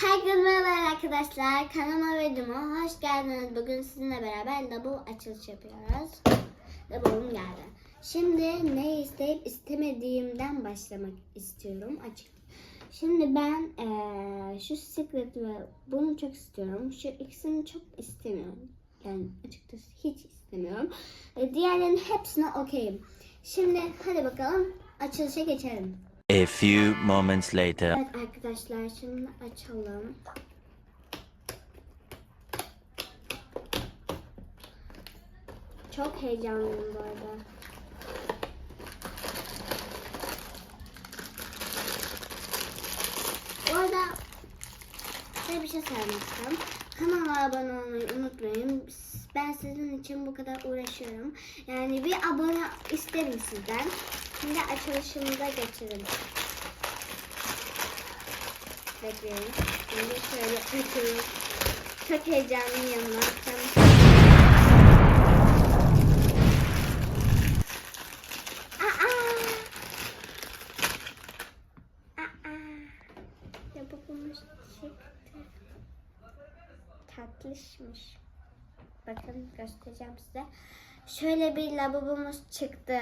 Herkese merhaba arkadaşlar. Kanalıma ve videoma hoş geldiniz. Bugün sizinle beraber double açılış yapıyoruz. Double'ım geldi. Şimdi ne isteyip istemediğimden başlamak istiyorum. Açık. Şimdi ben eee, şu Secret ve bunu çok istiyorum. Şu ikisini çok istemiyorum. Yani açıkçası hiç istemiyorum. E, diğerlerinin hepsine okeyim. Şimdi hadi bakalım açılışa geçelim. A few moments later. Evet arkadaşlar şimdi açalım. Çok heyecanlıyım bu arada. Bu arada size bir şey söylemek istiyorum. Kanalıma abone olmayı unutmayın. Ben sizin için bu kadar uğraşıyorum. Yani bir abone isterim sizden. Şimdi açılışımıza geçelim. Bekleyin. Şimdi şöyle açalım. Çok heyecanlıyım. Ne yapacağım? Çıktı. Tatlışmış. Bakın göstereceğim size. Şöyle bir lavabomuz çıktı.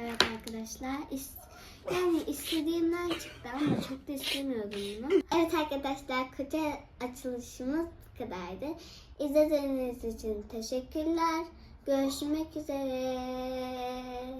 Evet arkadaşlar. yani istediğimden çıktı ama çok da istemiyordum bunu. Evet arkadaşlar kutu açılışımız bu kadardı. İzlediğiniz için teşekkürler. Görüşmek üzere.